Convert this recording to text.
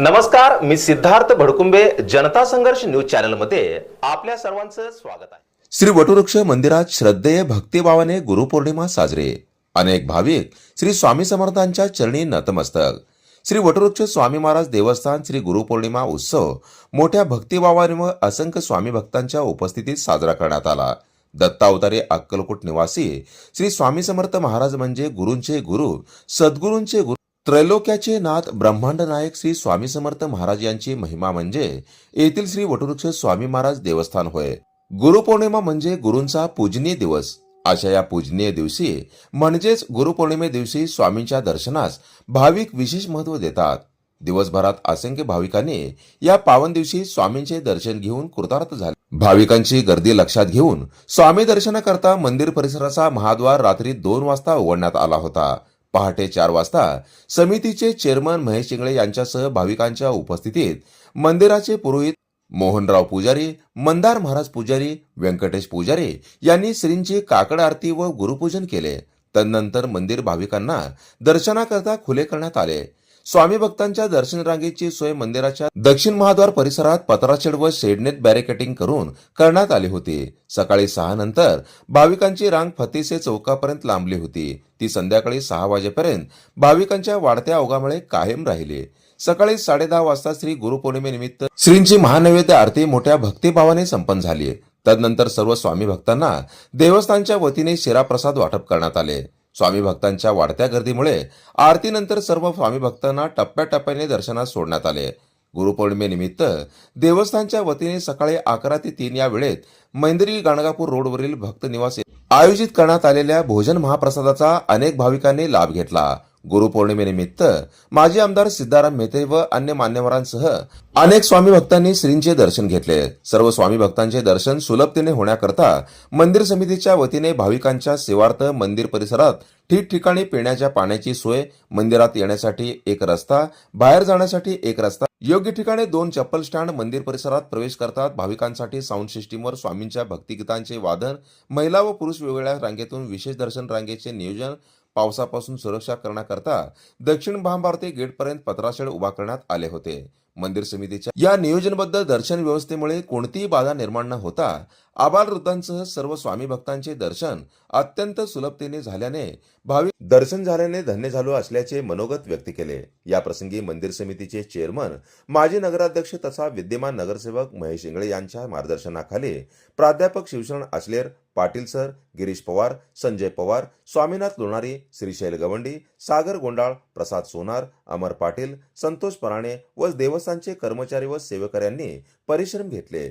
नमस्कार मी सिद्धार्थ भडकुंबे जनता संघर्ष न्यूज चॅनलमध्ये आपल्या सर्वांचं स्वागत आहे. श्री वटवृक्ष मंदिरात श्रद्धेय भक्तिभावाने गुरुपौर्णिमा साजरे. अनेक भाविक श्री स्वामी समर्थांच्या चरणी नतमस्तक. श्री वटवृक्ष स्वामी महाराज देवस्थान श्री गुरुपौर्णिमा उत्सव मोठ्या भक्तिभावाने व असंख्य स्वामी भक्तांच्या उपस्थितीत साजरा करण्यात आला. दत्तावतारे अक्कलकोट निवासी श्री स्वामी समर्थ महाराज म्हणजे गुरूंचे गुरु सद्गुरूंचे गुरु त्रैलोक्याचे नाथ ब्रह्मांड नायक श्री स्वामी समर्थ महाराज यांची महिमा म्हणजे येथील श्री वटवृक्ष स्वामी महाराज देवस्थान होय. गुरुपौर्णिमा म्हणजे गुरूंचा पूजनीय दिवस. अशा या पूजनीय दिवशी म्हणजेच गुरुपौर्णिमे दिवशी स्वामींच्या दर्शनास भाविक विशेष महत्त्व देतात. दिवसभरात असंख्य भाविकांनी या पावन दिवशी स्वामींचे दर्शन घेऊन कृतार्थ झाले. भाविकांची गर्दी लक्षात घेऊन स्वामी दर्शनाकरता मंदिर परिसराचा महाद्वार रात्री दोन वाजता उघडण्यात आला होता. पहाटे चार वाजता समितीचे चेअरमन महेश इंगळे यांच्यासह भाविकांच्या उपस्थितीत मंदिराचे पुरोहित मोहनराव पुजारी मंदार महाराज पुजारी व्यंकटेश पुजारी यांनी श्रींची काकड आरती व गुरुपूजन केले. तदनंतर मंदिर भाविकांना दर्शनाकरता खुले करण्यात आले. स्वामी भक्तांच्या दर्शन रांगेची सोय मंदिराच्या दक्षिण महाद्वार परिसरात पत्राचेड व शेडनेट बॅरिकेटिंग करून करण्यात आली होती. सकाळी सहा नंतर भाविकांची रांग फतेसे चौकापर्यंत लांबली होती. ती संध्याकाळी सहा वाजेपर्यंत भाविकांच्या वाढत्या ओघामुळे कायम राहिली. सकाळी साडेदहा वाजता श्री गुरुपौर्णिमेनिमित्त श्रींची महानैवेद्य आरती मोठ्या भक्तिभावाने संपन्न झाली. तदनंतर सर्व स्वामी भक्तांना देवस्थानच्या वतीने शिराप्रसाद वाटप करण्यात आले. स्वामी भक्तांच्या वाढत्या गर्दीमुळे आरतीनंतर सर्व स्वामी भक्तांना टप्प्याटप्प्याने दर्शनास सोडण्यात आले. गुरुपौर्णिमेनिमित्त देवस्थानच्या वतीने सकाळी अकरा ते तीन या वेळेत मैंदरी गाणगापूर रोडवरील भक्त निवास आयोजित करण्यात आलेल्या भोजन महाप्रसादाचा अनेक भाविकांनी लाभ घेतला. गुरुपौर्णिमेनिमित्त माजी आमदार सिद्धाराम मेहते व अन्य मान्यवरांसह अनेक स्वामी भक्तांनी श्रींचे दर्शन घेतले. सर्व स्वामी भक्तांचे दर्शन सुलभतेने होण्याकरता मंदिर समितीच्या वतीने भाविकांच्या सेवार्थ मंदिर परिसरात ठिकठिकाणी पिण्याच्या पाण्याची सोय मंदिरात येण्यासाठी एक रस्ता बाहेर जाण्यासाठी एक रस्ता योग्य ठिकाणी दोन चप्पल स्टँड मंदिर परिसरात प्रवेश करतात. भाविकांसाठी साऊंड सिस्टीमवर स्वामींच्या भक्तिगीतांचे वादन महिला व पुरुष वेगवेगळ्या रांगेतून विशेष दर्शन रांगेचे नियोजन पावसापासून सुरक्षा करण्याकरता दक्षिण महाभारती गेटपर्यंत पत्राशेड उभा करण्यात आले होते. मंदिर समितीच्या या नियोजनबद्ध दर्शन व्यवस्थेमुळे कोणतीही बाधा निर्माण न होता आबालवृद्धांसह सर्व स्वामी भक्तांचे दर्शन अत्यंत सुलभतेने झाल्याने भाविक दर्शन झाल्याने धन्य झालो असल्याचे मनोगत व्यक्त केले. या प्रसंगी मंदिर समितीचे चेअरमन माजी नगराध्यक्ष तथा विद्यमान नगरसेवक महेश इंगळे यांच्या मार्गदर्शनाखाली प्राध्यापक शिवशरण अश्लेर पाटील सर गिरीश पवार संजय पवार स्वामीनाथ लोणारी श्रीशैल गवंडी सागर गोंडाळ प्रसाद सोनार अमर पाटील संतोष पराणे व देवस संस्थांचे कर्मचारी व सेवकऱ्यांनी परिश्रम घेतले.